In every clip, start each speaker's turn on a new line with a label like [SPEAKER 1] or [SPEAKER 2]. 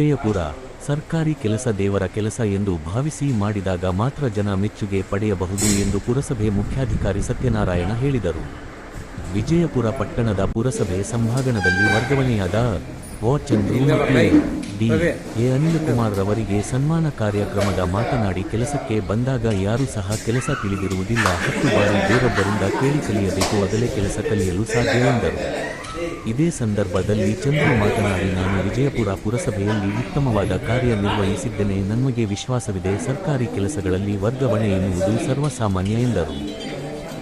[SPEAKER 1] ವಿಜಯಪುರ ಸರ್ಕಾರಿ ಕೆಲಸ ದೇವರ ಕೆಲಸ ಎಂದು ಭಾವಿಸಿ ಮಾಡಿದಾಗ ಮಾತ್ರ ಜನ ಮೆಚ್ಚುಗೆ ಪಡೆಯಬಹುದು ಎಂದು ಪುರಸಭೆ ಮುಖ್ಯಾಧಿಕಾರಿ ಸತ್ಯನಾರಾಯಣ ಹೇಳಿದರು. ವಿಜಯಪುರ ಪಟ್ಟಣದ ಪುರಸಭೆ ಸಂಭಾಗಣದಲ್ಲಿ ವರ್ಗಾವಣೆಯಾದ ಡಿ ಎ ಅನಿಲ್ ಕುಮಾರ್ ರವರಿಗೆ ಸನ್ಮಾನ ಕಾರ್ಯಕ್ರಮದ ಮಾತನಾಡಿ ಕೆಲಸಕ್ಕೆ ಬಂದಾಗ ಯಾರೂ ಸಹ ಕೆಲಸ ತಿಳಿದಿರುವುದಿಲ್ಲ. ಹತ್ತು ಬಾರಿ ಬೇರೊಬ್ಬರಿಂದ ಕೇಳಿ ಕಲಿಯಬೇಕು ಅದಲೇ ಕೆಲಸ ಕಲಿಯಲು ಸಾಧ್ಯ ಎಂದರು. ಇದೇ ಸಂದರ್ಭದಲ್ಲಿ ಚಂದ್ರು ಮಾತನಾಡಿ, ನಾನು ವಿಜಯಪುರ ಪುರಸಭೆಯಲ್ಲಿ ಉತ್ತಮವಾದ ಕಾರ್ಯನಿರ್ವಹಿಸಿದ್ದೇನೆ ನನಗೆ ವಿಶ್ವಾಸವಿದೆ. ಸರ್ಕಾರಿ ಕೆಲಸಗಳಲ್ಲಿ ವರ್ಗಾವಣೆ ಎನ್ನುವುದು ಸರ್ವಸಾಮಾನ್ಯ ಎಂದರು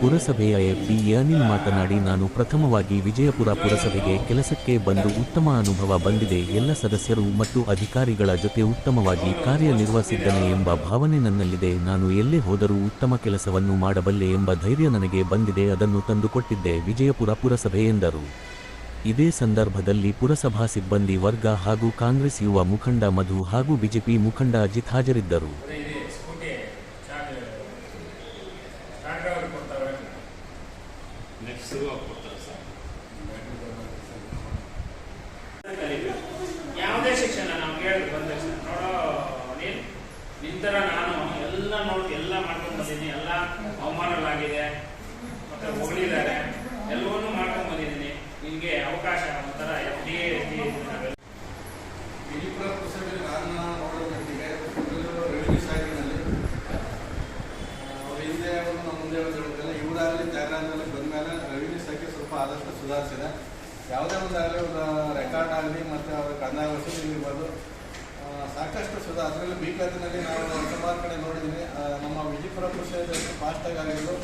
[SPEAKER 1] ಪುರಸಭೆಯ ಎಫ್ಡಿ ಅನಿಲ್ ಮಾತನಾಡಿ, ನಾನು ಪ್ರಥಮವಾಗಿ ವಿಜಯಪುರ ಪುರಸಭೆಗೆ ಕೆಲಸಕ್ಕೆ ಬಂದು ಉತ್ತಮ ಅನುಭವ ಬಂದಿದೆ. ಎಲ್ಲ ಸದಸ್ಯರು ಮತ್ತು ಅಧಿಕಾರಿಗಳ ಜೊತೆ ಉತ್ತಮವಾಗಿ ಕಾರ್ಯನಿರ್ವಹಿಸಿದ್ದೇನೆ ಎಂಬ ಭಾವನೆ ನನ್ನಲ್ಲಿದೆ. ನಾನು ಎಲ್ಲೇ ಹೋದರೂ ಉತ್ತಮ ಕೆಲಸವನ್ನು ಮಾಡಬಲ್ಲೆ ಎಂಬ ಧೈರ್ಯ ನನಗೆ ಬಂದಿದೆ. ಅದನ್ನು ತಂದುಕೊಟ್ಟಿದ್ದೆ ವಿಜಯಪುರ ಪುರಸಭೆ ಎಂದರು. ಇದೇ ಸಂದರ್ಭದಲ್ಲಿ ಪುರಸಭಾ ಸಿಬ್ಬಂದಿ ವರ್ಗ ಹಾಗೂ ಕಾಂಗ್ರೆಸ್ ಯುವ ಮುಖಂಡ ಮಧು ಹಾಗೂ ಬಿಜೆಪಿ ಮುಖಂಡ ಅಜಿತ್ ಹಾಜರಿದ್ದರು
[SPEAKER 2] ಇದೆ ಸ್ಕೂಟಿ ಚಾರ್ಜ್ ಸ್ಟಾರ್ಟ್ ಡ್ರೈವರ್ ಕೊಡ್ತಾರೆ
[SPEAKER 3] ನೆಕ್ಸ್ಟ್ ಶುರುವಾಗಿ ಕೊಡ್ತಾರೆ ಸರ್
[SPEAKER 2] ಯಾವುದೇ ಶಿಕ್ಷಣ ನಾವು ಕೇಳಿದ್ರೆ ಬಂದ ತಕ್ಷಣ ನೋಡೋ ನೀನು ನಿಂತರ ನಾನು ಎಲ್ಲ ನೋಡಿ ಎಲ್ಲ ಮಾಡ್ಕೊಂಡು ಬಂದಿದ್ದೀನಿ ಎಲ್ಲ ಅವಮಾನಗಳಾಗಿದೆ ಮತ್ತೆ ಹೊಗಳಿದ್ದಾರೆ ಎಲ್ಲವನ್ನೂ ಮಾಡ್ಕೊಂಡು ಬಂದಿದ್ದೀನಿ ನಿಮಗೆ ಅವಕಾಶ ನಂತರ ಎಫ್ ಡಿ ನಾವೆಲ್ಲ
[SPEAKER 4] ವಿಜಯಪುರ ಪುಸ್ತಕದಲ್ಲಿ ನಾನು ನೋಡೋ ಅವ್ರ ಹಿಂದೆ ನಮ್ಮ ಮುಂದೆ ಹೇಳಿದ್ರಲ್ಲ ಇವರಾಗಲಿ ತ್ಯಾಗರಾಜಲ್ಲಿ ಬಂದಮೇಲೆ ರೆವಿನ್ಯೂ ಶಾಖೆ ಸ್ವಲ್ಪ ಆದಷ್ಟು ಸುಧಾರಿಸಿದೆ. ಯಾವುದೇ ಒಂದಾಗಲಿ ಒಂದು ರೆಕಾರ್ಡ್ ಆಗಲಿ ಮತ್ತು ಅವರ ಕಂದಾಯ ವಸೂಲಿ ಇರ್ಬೋದು. ಸಾಕಷ್ಟು ಸುಧಾ ಅದರಲ್ಲಿ ಬೀಕತ್ತಿನಲ್ಲಿ ನಾವು ಸುಮಾರು ಕಡೆ ನೋಡಿದ್ದೀನಿ ನಮ್ಮ ವಿಜಯಪುರ ಕೃಷಿ ಫಾಸ್ಟಾಗಿ ಆಗಿದ್ದು,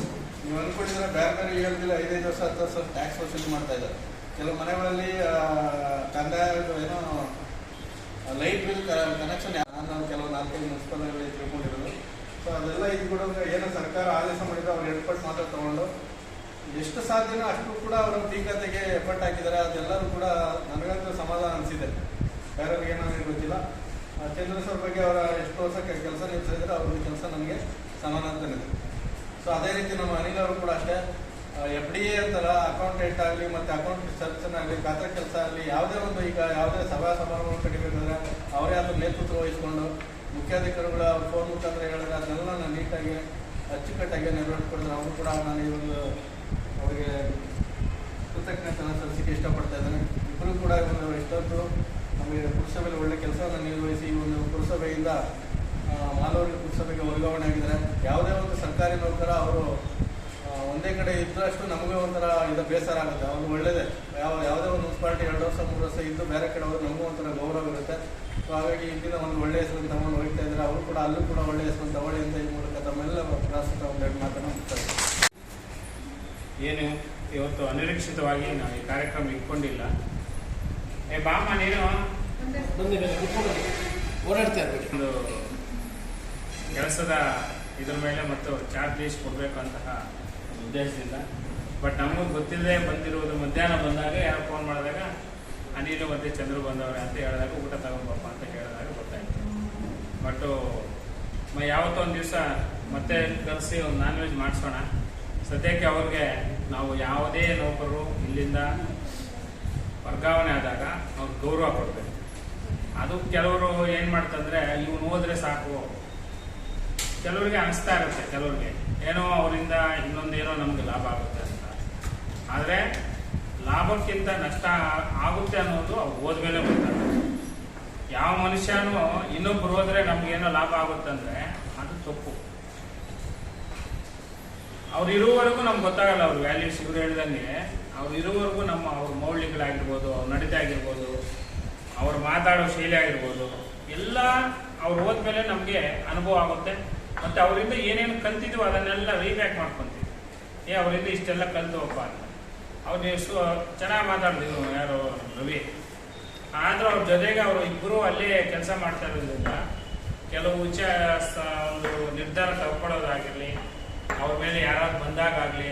[SPEAKER 4] ನೀವು ಅನ್ಕೊಂಡಿದ್ರೆ ಬೇರೆ ಬೇರೆ ಹೇಳಿದ್ರೆ ಐದೈದು ವರ್ಷ ಹತ್ತು ವರ್ಷ ಟ್ಯಾಕ್ಸ್ ವಸೂಲಿ ಮಾಡ್ತಾ ಇದ್ದಾರೆ. ಕೆಲವು ಮನೆಗಳಲ್ಲಿ ಕಂದಾಯ ಏನೋ ಲೈಟ್ ಬಿಲ್ ಕನೆಕ್ಷನ್ ನಾನು ಕೆಲವು ನಾಲ್ಕೈದು ಮುನ್ಸಿಪಾಲಿಟಿಗಳಲ್ಲಿ ತಿಳ್ಕೊಂಡಿರೋದು. ಸೊ ಅದೆಲ್ಲ ಇದು ಕೂಡ ಏನೋ ಸರ್ಕಾರ ಆದೇಶ ಮಾಡಿದ್ರೆ ಅವ್ರು ಎಡ್ಪಟ್ಟು ಮಾತ್ರ ತಗೊಂಡು, ಎಷ್ಟು ಸಾಧ್ಯನೋ ಅಷ್ಟು ಕೂಡ ಅವರು ಟೀಕತೆಗೆ ಎಫರ್ಟ್ ಹಾಕಿದ್ದಾರೆ. ಅದೆಲ್ಲರೂ ಕೂಡ ನನಗಂತೂ ಸಮಾಧಾನ ಅನಿಸಿದೆ. ಬೇರೆಯವ್ರಿಗೆ ಏನೋ ಗೊತ್ತಿಲ್ಲ. ಚಂದ್ರ ಸರ್ ಬಗ್ಗೆ ಅವರ ಎಷ್ಟು ವರ್ಷ ಕೆಲಸ ನಿಲ್ಲಿಸಿದ್ರೆ ಅವ್ರ ಕೆಲಸ ನನಗೆ ಸಮಾನ ಅಂತನಿದೆ ಸೊ ಅದೇ ರೀತಿ ನಮ್ಮ ಅನಿಲ್ ಅವರು ಕೂಡ ಅಷ್ಟೇ. ಎಫ್ ಡಿ ಎ ಅಂತಾರ ಅಕೌಂಟೆಂಟ್ ಆಗಲಿ ಮತ್ತು ಅಕೌಂಟ್ ಸರ್ಚನ್ ಆಗಲಿ, ಖಾತೆ ಕೆಲಸ ಆಗಲಿ, ಯಾವುದೇ ಒಂದು ಈಗ ಯಾವುದೇ ಸಭಾ ಸಮಾರಂಭ ಕಡಿಬೇಕಂದ್ರೆ ಅವರೇ ಅದ್ರ ನೇತೃತ್ವ ವಹಿಸಿಕೊಂಡು ಮುಖ್ಯಾಧಿಕಾರಿಗಳ ಫೋನ್ ಮುಖಾಂತರ ಹೇಳಿದ್ರೆ ಅದನ್ನೆಲ್ಲ ನಾನು ನೀಟಾಗಿ, ಅಚ್ಚುಕಟ್ಟಾಗಿ ನೆರವೇರಿಸ್ಕೊಡಿದ್ರೆ ಅವರು ಕೂಡ ನಾನು ಈ ಒಂದು ಅವರಿಗೆ ಕೃತಜ್ಞತೆನ ಸಲ್ಲಿಸಲಿಕ್ಕೆ ಇಷ್ಟಪಡ್ತಾ ಇದ್ದೇನೆ. ಇಬ್ಬರು ಕೂಡ ಒಂದು ಇಷ್ಟೊತ್ತು ನಮಗೆ ಪುರಸಭೆಯಲ್ಲಿ ಒಳ್ಳೆ ಕೆಲಸವನ್ನು ನಿರ್ವಹಿಸಿ ಈ ಒಂದು ಪುರಸಭೆಯಿಂದ ಮಾಲೂರು ಪುರಸಭೆಗೆ ವರ್ಗಾವಣೆ ಆಗಿದ್ದಾರೆ. ಯಾವುದೇ ಒಂದು ಸರ್ಕಾರಿ ನೌಕರ ಅವರು ಒಂದೇ ಕಡೆ ಇದ್ದಷ್ಟು ನಮಗೆ ಒಂಥರ ಇದು ಬೇಸರ ಆಗುತ್ತೆ. ಅವ್ರು ಒಳ್ಳೇದೇ. ಯಾವ ಯಾವುದೇ ಒಂದು ಮುನ್ಸಿಪಾಲಿಟಿ ಎರಡು ವರ್ಷ ಮೂರು ವರ್ಷ ಇದ್ದು ಬೇರೆ ಕಡೆ ಹೋದ್ರೆ ನಮಗೂ ಒಂಥರ ಗೌರವ ಇರುತ್ತೆ. ಸೊ ಹಾಗಾಗಿ ಇಲ್ಲಿನ ಒಂದು ಒಳ್ಳೆಯ ಹೆಸರನ್ನು ತಗೊಂಡು ಹೋಗ್ತಾ ಇದ್ದಾರೆ ಅವರು ಕೂಡ ಅಲ್ಲೂ ಕೂಡ ಒಳ್ಳೆಯ ಹೆಸರನ್ನು ತಗೊಳ್ಳಿ ಅಂತ ಈ ಮೂಲಕ ತಮ್ಮೆಲ್ಲ ಪ್ರಾಸ್ತುತ ಒಂದೆರಡು ಮಾತನ್ನು ಮುಗಿಸ್ತಾ ಇದ್ದೀನಿ.
[SPEAKER 2] ಏನು? ಇವತ್ತು ಅನಿರೀಕ್ಷಿತವಾಗಿ ನಾವು ಈ ಕಾರ್ಯಕ್ರಮ ಇಟ್ಕೊಂಡಿಲ್ಲ. ಏ ಬಾಮ ನೀನು?
[SPEAKER 5] ಓಡಾಡ್ತಾ ಇರ್ಬೇಕು
[SPEAKER 2] ಒಂದು ಕೆಲಸದ ಇದ್ರ ಮೇಲೆ ಮತ್ತು ಚಾರ್ಜ್ ಲೀಸ್ಟ್ ಕೊಡಬೇಕು ಅಂತಹ ಒಂದು ಉದ್ದೇಶದಿಂದ. ಬಟ್ ನಮಗೂ ಗೊತ್ತಿಲ್ಲದೆ ಬಂದಿರುವುದು ಮಧ್ಯಾಹ್ನ ಬಂದಾಗ ಯಾರು ಫೋನ್ ಮಾಡಿದಾಗ, ಅನಿಲು ಮತ್ತೆ ಚಂದ್ರು ಬಂದವ್ರೆ ಅಂತ ಹೇಳಿದಾಗ ಊಟ ತಗೊಂಬಪ್ಪ ಅಂತ ಹೇಳಿದಾಗ ಗೊತ್ತಾಯ್ತು. ಬಟ್ಟು ಯಾವತ್ತೋ ಒಂದು ದಿವಸ ಮತ್ತೆ ಕರೆಸಿ ಒಂದು ನಾನ್ ವೆಜ್ ಮಾಡಿಸೋಣ. ಸದ್ಯಕ್ಕೆ ಅವ್ರಿಗೆ ನಾವು ಯಾವುದೇ ನೌಕರರು ಇಲ್ಲಿಂದ ವರ್ಗಾವಣೆ ಆದಾಗ ಅವ್ರಿಗೆ ಗೌರವ ಕೊಡಬೇಕು. ಅದು ಕೆಲವರು ಏನು ಮಾಡ್ತಂದ್ರೆ, ಇವನು ಹೋದ್ರೆ ಸಾಕು. ಕೆಲವರಿಗೆ ಅನಿಸ್ತಾ ಇರುತ್ತೆ, ಕೆಲವ್ರಿಗೆ. ಏನೋ ಅವರಿಂದ ಇನ್ನೊಂದೇನೋ ನಮ್ಗೆ ಲಾಭ ಆಗುತ್ತೆ ಅಂತ. ಆದರೆ ಲಾಭಕ್ಕಿಂತ ನಷ್ಟ ಆಗುತ್ತೆ ಅನ್ನೋದು ಅವ್ರು ಹೋದ್ಮೇಲೆ ಗೊತ್ತಾಗುತ್ತೆ. ಯಾವ ಮನುಷ್ಯನೂ ಇನ್ನೊಬ್ರು ಹೋದ್ರೆ ನಮ್ಗೇನೋ ಲಾಭ ಆಗುತ್ತಂದ್ರೆ ಅದು ತಪ್ಪು. ಅವ್ರು ಇರುವವರೆಗೂ ನಮ್ಗೆ ಗೊತ್ತಾಗಲ್ಲ ಅವ್ರ ವ್ಯಾಲ್ಯೂಸ್ ಇವ್ರು ಹೇಳ್ದಂಗೆ ಅವ್ರು ಇರುವವರೆಗೂ ನಮ್ಮ ಅವ್ರ ಮೌಲ್ಯಗಳಾಗಿರ್ಬೋದು, ಅವ್ರ ನಡತೆ ಆಗಿರ್ಬೋದು, ಅವ್ರು ಮಾತಾಡೋ ಶೈಲಿ ಆಗಿರ್ಬೋದು, ಎಲ್ಲ ಅವ್ರು ಹೋದ್ಮೇಲೆ ನಮಗೆ ಅನುಭವ ಆಗುತ್ತೆ. ಮತ್ತೆ ಅವರಿಂದ ಏನೇನು ಕಲ್ತಿದ್ವು ಅದನ್ನೆಲ್ಲ ರೀಬ್ಯಾಕ್ ಮಾಡ್ಕೊತೀವಿ. ಏ, ಅವರಿಂದ ಇಷ್ಟೆಲ್ಲ ಕಲ್ತವಪ್ಪ ಅಂತ. ಅವ್ರು ಎಷ್ಟು ಚೆನ್ನಾಗಿ ಮಾತಾಡ್ತಿದ್ರು ಯಾರು ರವಿ. ಆದರೂ ಅವ್ರ ಜೊತೆಗೆ ಅವರು ಇಬ್ಬರು ಅಲ್ಲೇ ಕೆಲಸ ಮಾಡ್ತಾ ಇರೋದ್ರಿಂದ ಕೆಲವು ಉಚ್ಚ ಒಂದು ನಿರ್ಧಾರ ತಗೊಳ್ಳೋದಾಗಿರಲಿ, ಅವ್ರ ಮೇಲೆ ಯಾರಾದ್ರು ಬಂದಾಗಲಿ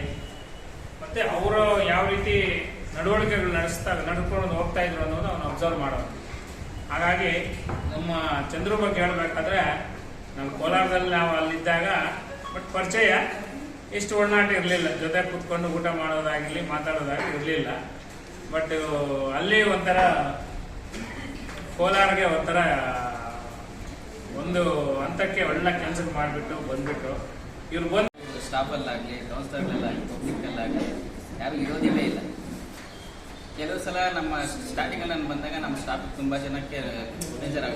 [SPEAKER 2] ಮತ್ತೆ ಅವರು ಯಾವ ರೀತಿ ನಡವಳಿಕೆಗಳು ನಡೆಸ್ತಾ, ನಡ್ಕೊಂಡು ಹೋಗ್ತಾ ಇದ್ರು ಅನ್ನೋದು ಅವನು ಅಬ್ಸರ್ವ್ ಮಾಡೋದು. ಹಾಗಾಗಿ ನಮ್ಮ ಚಂದ್ರ ಬಗ್ಗೆ ಹೇಳ್ಬೇಕಾದ್ರೆ ನಮ್ಮ ಕೋಲಾರದಲ್ಲಿ ನಾವು ಅಲ್ಲಿದ್ದಾಗ ಬಟ್ ಪರಿಚಯ ಇಷ್ಟು ಒಡನಾಟ ಇರಲಿಲ್ಲ. ಜೊತೆ ಕೂತ್ಕೊಂಡು ಊಟ ಮಾಡೋದಾಗಲಿ, ಮಾತಾಡೋದಾಗಲಿ ಇರಲಿಲ್ಲ. ಬಟ್ ಅಲ್ಲಿ ಒಂಥರ ಕೋಲಾರಗೆ ಒಂಥರ ಒಂದು ಹಂತಕ್ಕೆ ಒಳ್ಳೆ ಕೆಲಸ ಮಾಡಿಬಿಟ್ಟು ಬಂದ್ಬಿಟ್ಟು ಇವ್ರು ಬಂದು
[SPEAKER 6] ಸ್ಟಾಫಲ್ಲಾಗಲಿ ಸಂಸ್ಥೆಗಳಲ್ಲಾಗಲಿ ಪಬ್ಲಿಕ್ಕಲ್ಲಾಗಲಿ ಯಾರು ಇರೋದಿಲ್ಲೇ ಇಲ್ಲ. ಕೆಲವು ಸಲ ನಮ್ಮ ಸ್ಟಾರ್ಟಿಂಗಲ್ಲಿ ನಾನು ಬಂದಾಗ ನಮ್ಮ ಸ್ಟಾಫ್ ತುಂಬ ಜನಕ್ಕೆ ಬೇಜಾರಾಗಬೇಕು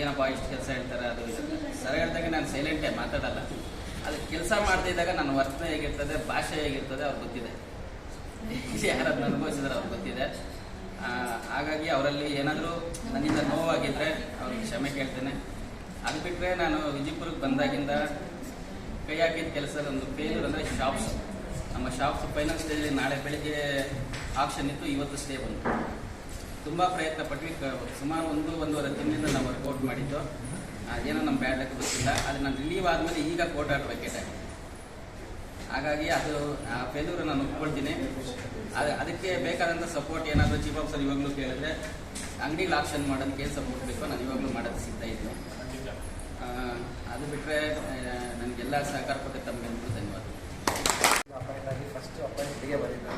[SPEAKER 6] ಏನಪ್ಪ ಇಷ್ಟು ಕೆಲಸ ಹೇಳ್ತಾರೆ, ಅದು. ಸರ್ ಹೇಳಿದಾಗ ನಾನು ಸೈಲೆಂಟೇ ಮಾತಾಡಲ್ಲ. ಅದು ಕೆಲಸ ಮಾಡ್ತಿದ್ದಾಗ ನನ್ನ ವರ್ತನೆ ಹೇಗಿರ್ತದೆ, ಭಾಷೆ ಹೇಗಿರ್ತದೆ ಅವ್ರಿಗೆ ಗೊತ್ತಿದೆ. ಯಾರನ್ನು ಅನುಭವಿಸಿದ್ರೆ ಅವ್ರಿಗೆ ಗೊತ್ತಿದೆ. ಹಾಗಾಗಿ ಅವರಲ್ಲಿ ಏನಾದರೂ ನನ್ನಿಂದ ನೋವಾಗಿದ್ದರೆ ಅವ್ರಿಗೆ ಕ್ಷಮೆ ಕೇಳ್ತೇನೆ. ಅದು ಬಿಟ್ಟರೆ ನಾನು ವಿಜಯಪುರಕ್ಕೆ ಬಂದಾಗಿಂದ ಕೈ ಹಾಕಿದ ಕೆಲಸ ಒಂದು ಫೇಲ್ಯೂರ್ ಅಂದರೆ ಶಾಪ್ಸ್ ನಮ್ಮ ಶಾಪ್ಸ್ ಫೈನಲ್ ಸ್ಟೇಜಲ್ಲಿ ನಾಳೆ ಬೆಳಿಗ್ಗೆ ಆಪ್ಷನ್ ಇತ್ತು, ಇವತ್ತು ಸ್ಟೇ ಬಂತು. ತುಂಬ ಪ್ರಯತ್ನ ಪಟ್ವಿ. ಸುಮಾರು ಒಂದು, ಒಂದೂವರೆ ತಿಂಗಳಿಂದ ನಾವು ವರ್ಕೌಟ್ ಮಾಡಿದ್ದು. ಏನೋ ನಮ್ಮ ಬ್ಯಾಡ್ ಲಕ್ ಗೊತ್ತಿಲ್ಲ. ಅದು ನಾನು ರಿಲೀವ್ ಆದಮೇಲೆ ಈಗ ಕೋರ್ಟ್ ಆರ್ಡರ್ ಬೇಕಾಗಿದೆ ಹಾಗಾಗಿ ಅದು, ಆ ಫೇಲ್ಯೂರ್ ನಾನು ಒಪ್ಕೊಳ್ತೀನಿ. ಅದು, ಅದಕ್ಕೆ ಬೇಕಾದಂಥ ಸಪೋರ್ಟ್ ಏನಾದರೂ ಚೀಫ್ ಆಫೀಸರ್ ಇವಾಗಲೂ ಕೇಳಿದ್ರೆ ಅಂಗಡಿಗಳು ಆಪ್ಷನ್ ಮಾಡೋದಕ್ಕೆ ಏನು ಸಪೋರ್ಟ್ ಬೇಕೋ ನಾನು ಇವಾಗಲೂ ಮಾಡೋದು ಸಿಗ್ತಾ ಇದ್ದೀನಿ ಅದು ಬಿಟ್ಟರೆ ನನಗೆಲ್ಲ ಸಹಕಾರ ಕೊಟ್ಟ ತಮಗೆಲ್ಲರೂ ಧನ್ಯವಾದ.
[SPEAKER 7] ಅಪಾಯಿಂಟ್ ಆಗಿ ಫಸ್ಟ್ ಅಪಾಯಿಂಟ್ಗೆ ಬಂದಿದ್ದೆ.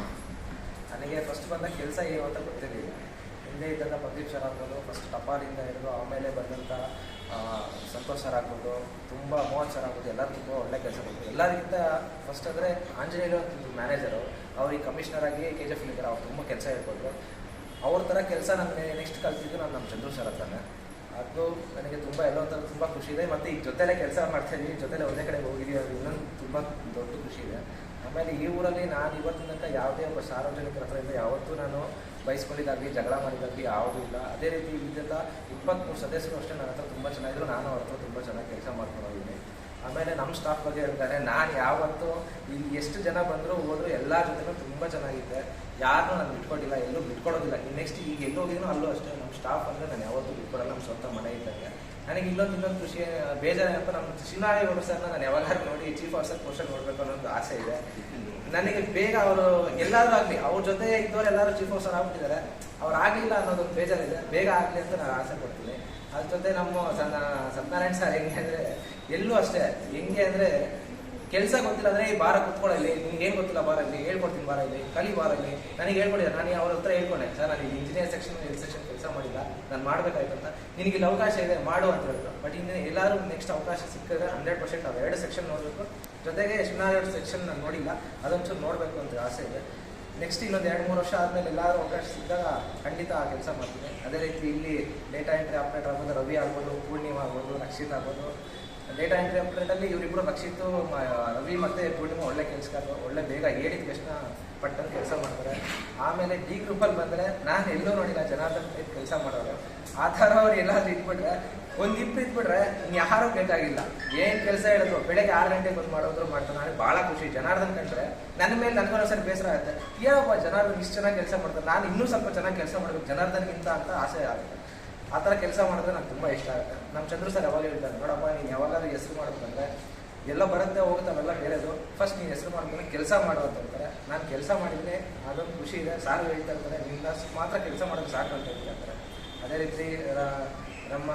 [SPEAKER 7] ನನಗೆ ಫಸ್ಟ್ ಬಂದ ಕೆಲಸ ಏನು ಅಂತ ಗೊತ್ತಿರಲಿಲ್ಲ. ಹಿಂದೆ ಇದ್ದಂಥ ಪ್ರದೀಪ್ ಸರ್ ಆಗ್ಬೋದು ಫಸ್ಟ್ ಟಪಾಲಿಂದ ಹಿಡಿದು ಆಮೇಲೆ ಬಂದಂಥ ಸಂತೋಷ್ ಸರ್ ಆಗ್ಬೋದು, ತುಂಬ ಮೋಹನ್ ಸರ್ ಆಗ್ಬೋದು, ಎಲ್ಲರೂ ತುಂಬ ಒಳ್ಳೆ ಕೆಲಸ ಮಾಡ್ಬೋದು ಎಲ್ಲರಿಗಿಂತ ಫಸ್ಟ್ ಅಂದರೆ ಆಂಜನೇಯ ಮ್ಯಾನೇಜರು ಅವ್ರಿಗೆ ಕಮಿಷನರ್ ಆಗಿ ಕೆ ಜಿ ಎಫ್ ಇದ್ದಾರೆ ಅವ್ರು ತುಂಬ ಕೆಲಸ ಹೇಳ್ಕೊಟ್ರು. ಅವ್ರ ಥರ ಕೆಲಸ ನನಗೆ ನೆಕ್ಸ್ಟ್ ಕಲ್ತಿದ್ದು ನಾನು ನಮ್ಮ ಚಂದ್ರು ಸರ್ ಹತ್ರನೇ. ಅದು ನನಗೆ ತುಂಬ ಎಲ್ಲೋ ಥರ ತುಂಬ ಖುಷಿ ಇದೆ. ಮತ್ತು ಈಗ ಜೊತೆಲೇ ಕೆಲಸ ಮಾಡ್ತಾ ಜೊತೆಲೇ ಒಂದೇ ಕಡೆ ಹೋಗಿದ್ದೀವಿ ಅದು ಇನ್ನೊಂದು ತುಂಬ ದೊಡ್ಡ ಖುಷಿ ಇದೆ. ಆಮೇಲೆ ಈ ಊರಲ್ಲಿ ನಾನು ಇವತ್ತಿನ ತನಕ ಯಾವುದೇ ಒಬ್ಬ ಸಾರ್ವಜನಿಕರ ಹತ್ರದಿಂದ ಯಾವತ್ತೂ ನಾನು ಬಯಸ್ಕೊಂಡಿದ್ದಾಗಲಿ ಜಗಳ ಮಾಡಿದಾಗಲಿ ಯಾವುದೂ ಇಲ್ಲ. ಅದೇ ರೀತಿ ಇದ್ದೆಲ್ಲ ಇಪ್ಪತ್ತ್ಮೂರು ಸದಸ್ಯರು ಅಷ್ಟೇ ನನ್ನ ಹತ್ರ ತುಂಬ ಚೆನ್ನಾಗಿದ್ರು. ನಾನು ಅವ್ರ ಹತ್ರ ತುಂಬ ಚೆನ್ನಾಗಿ ಕೆಲಸ ಮಾಡ್ಕೊಂಡಿದ್ದೀನಿ. ಆಮೇಲೆ ನಮ್ಮ ಸ್ಟಾಫ್ ಬಗ್ಗೆ ಹೇಳ್ತಾರೆ, ನಾನು ಯಾವತ್ತೂ ಇಲ್ಲಿ ಎಷ್ಟು ಜನ ಬಂದರೂ ಹೋದ್ರು ಎಲ್ಲ ಜೊತೆನೂ ತುಂಬ ಚೆನ್ನಾಗಿದೆ ಯಾರನ್ನೂ ನಾನು ಬಿಟ್ಕೊಟ್ಟಿಲ್ಲ, ಎಲ್ಲೂ ಬಿಟ್ಕೊಡೋದಿಲ್ಲ. ನೆಕ್ಸ್ಟ್ ಈಗ ಎಲ್ಲಿ ಹೋಗಿದ್ರು ಅಲ್ಲೂ ಅಷ್ಟೇ ನಮ್ಮ ಸ್ಟಾಫ್ ಅಂದರೆ ನಾನು ಯಾವತ್ತೂ ಬಿಟ್ಕೊಡಲ್ಲ, ನಮ್ಮ ಸ್ವಂತ ಮನೆ ಇದ್ದಂಗೆ. ನನಗೆ ಇಲ್ಲೊಂದು ಇನ್ನೊಂದು ಖುಷಿ ಬೇಜಾರೇನಪ್ಪ ನಮ್ಮ ಶಿವನಾರೇಗೌಡ ಸರ್ನ ನಾನು ಯಾವಾಗಾದ್ರೂ ನೋಡಿ ಚೀಫ್ ಆಫೀಸರ್ ಪೋಸ್ಟ್ ನೋಡಬೇಕು ಅನ್ನೋದು ಆಸೆ ಇದೆ. ನನಗೆ ಬೇಗ ಅವರು ಎಲ್ಲಾದ್ರೂ ಆಗಲಿ, ಅವ್ರ ಜೊತೆ ಇದ್ದವ್ರು ಎಲ್ಲರೂ ಚೀಫ್ ಆಫೀಸರ್ ಆಗ್ಬಿಟ್ಟಿದ್ದಾರೆ. ಅವ್ರು ಆಗಲಿಲ್ಲ ಅನ್ನೋದು ಬೇಜಾರಿದೆ. ಬೇಗ ಆಗಲಿ ಅಂತ ನಾನು ಆಸೆ ಪಡ್ತೀನಿ. ಅದ್ರ ಜೊತೆ ನಮ್ಮ ಸತ್ಯನಾರಾಯಣ ಸರ್ ಹೆಂಗೆ ಅಂದರೆ ಎಲ್ಲೂ ಅಷ್ಟೇ. ಹೆಂಗೆ ಅಂದರೆ ಕೆಲಸ ಗೊತ್ತಿಲ್ಲ ಅಂದ್ರೆ ಈ ಬಾರ ಕುತ್ಕೊಳ್ಳಿ ನಿಮ್ಗೆ ಏನು ಗೊತ್ತಿಲ್ಲ ಬಾರ ಇಲ್ಲಿ ಹೇಳ್ಕೊಡ್ತೀನಿ ಬಾರ ಇಲ್ಲಿ, ಕಲಿ ಬಾರ ಇಲ್ಲಿ, ನನಗೆ ಹೇಳ್ಕೊಡಿ, ನಾನು ಅವ್ರ ಹತ್ರ ಹೇಳ್ಕೊಂಡೆ, ಸರ್, ನಾನು ಇಲ್ಲಿ ಇಂಜಿನಿಯರ್ ಸೆಕ್ಷನ್ ಎಲ್ ಸೆಕ್ಷನ್ ಕೆಲಸ ಮಾಡಿಲ್ಲ, ನಾನು ಮಾಡಬೇಕಾಯ್ತು ಅಂತ, ನಿನಗೆ ಇಲ್ಲಿ ಅವಕಾಶ ಇದೆ, ಮಾಡು ಅಂತ ಹೇಳಿದ್ರು. ಬಟ್ ಇನ್ನು ಎಲ್ಲರೂ ನೆಕ್ಸ್ಟ್ ಅವಕಾಶ ಸಿಕ್ಕಿದ್ರೆ ಹಂಡ್ರೆಡ್ ಪರ್ಸೆಂಟ್ ನಾವು ಎರಡು ಸೆಕ್ಷನ್ ನೋಡಬೇಕು. ಜೊತೆಗೆ ಶಿವನಾರಾಯಣ ಸೆಕ್ಷನ್ ನಾನು ನೋಡಿಲ್ಲ, ಅದೊಂಚೂರು ನೋಡಬೇಕು ಅಂತ ಆಸೆ ಇದೆ. ನೆಕ್ಸ್ಟ್ ಇನ್ನೊಂದು ಎರಡು ಮೂರು ವರ್ಷ ಆದಮೇಲೆ ಎಲ್ಲರೂ ಅವಕಾಶ ಸಿಕ್ಕಾಗ ಖಂಡಿತ ಆ ಕೆಲಸ ಮಾಡ್ತೀನಿ. ಅದೇ ರೀತಿ ಇಲ್ಲಿ ಡೇಟಾ ಎಂಟ್ರಿ ಆಪ್ರೇಟರ್ ಆಗ್ಬೋದು, ರವಿ ಆಗ್ಬೋದು, ಪೂರ್ಣಿಮಾ ಆಗ್ಬೋದು, ರಕ್ಷಿತ್ ಆಗ್ಬೋದು ಡೇಟಾ ಎಂಟ್ರಿ ಅಪ್ಡೇಟಲ್ಲಿ ಇವರಿಬ್ಬರು ರಕ್ಷಿತ್ತು ರವಿ ಮತ್ತು ಪೂರ್ಣಿಮಾ ಒಳ್ಳೆ ಕೆಲಸಗಾರರು ಒಳ್ಳೆ ಬೇಗ ಹೇಳಿದ ತಕ್ಷಣ ಪಟ್ಟಂತ ಕೆಲಸ ಮಾಡ್ತಾರೆ. ಆಮೇಲೆ ಡಿ ಗ್ರೂಪಲ್ಲಿ ಬಂದರೆ ನಾನು ಎಲ್ಲೂ ನೋಡಿಲ್ಲ, ಜನಾರ್ದನ್ ಟೈಪ್ ಕೆಲಸ ಮಾಡೋರು. ಆ ಥರ ಅವ್ರು ಎಲ್ಲಾದ್ರೂ ಇಟ್ಬಿಟ್ರೆ, ಒಂದು ಇಪ್ಪು ಇಟ್ಬಿಟ್ರೆ ಯಾರೂ ಬೇಕಾಗಿಲ್ಲ. ಏನು ಕೆಲಸ ಹೇಳಿದ್ರು, ಬೆಳಗ್ಗೆ ಆರು ಗಂಟೆಗೆ ಬಂದು ಮಾಡೋದ್ರು ಮಾಡ್ತಾರೆ. ನನಗೆ ಭಾಳ ಖುಷಿ. ಜನಾರ್ದನ್ ಕಂಡ್ರೆ ನನ್ನ ಮೇಲೆ ನನಗೊಂದು ಸರಿ ಬೇಸರ ಆಗುತ್ತೆ. ಏನಪ್ಪ ಜನಾರ್ದನ್ ಇಷ್ಟು ಚೆನ್ನಾಗಿ ಕೆಲಸ ಮಾಡ್ತಾರೆ. ನಾನು ಇನ್ನೂ ಸ್ವಲ್ಪ ಚೆನ್ನಾಗಿ ಕೆಲಸ ಮಾಡಬೇಕು. ಜನಾರ್ದನ್ಗಿಂತ ಅಂತ ಆಸೆ ಆಗುತ್ತೆ. ಆ ಥರ ಕೆಲಸ ಮಾಡಿದ್ರೆ ನಂಗೆ ತುಂಬ ಇಷ್ಟ ಆಗುತ್ತೆ. ನಮ್ಮ ಚಂದ್ರ ಸರ್ ಯಾವಾಗ ಹೇಳ್ತಾರೆ, ನೋಡಪ್ಪ, ನೀನು ಯಾವಾಗಾದ್ರೂ ಹೆಸರು ಮಾಡ್ಬೇಕಂದ್ರೆ ಎಲ್ಲ ಬರುತ್ತೆ, ಹೋಗುತ್ತೆ, ಅವೆಲ್ಲ ಬೇರೆದು. ಫಸ್ಟ್ ನೀನು ಹೆಸರು ಮಾಡ್ಕೊಂಡು ಕೆಲಸ ಮಾಡು ಅಂತ ಹೇಳ್ತಾರೆ. ನಾನು ಕೆಲಸ ಮಾಡಿದ್ರೆ ಅದೊಂದು ಖುಷಿ ಇದೆ, ಸಾರು ಹೇಳ್ತಾ ಇರ್ತಾರೆ, ನಿನ್ನ ಮಾತ್ರ ಕೆಲಸ ಮಾಡೋದು ಸಾಕು ಅಂತ ಹೇಳ್ತಾರೆ. ಅದೇ ರೀತಿ ನಮ್ಮ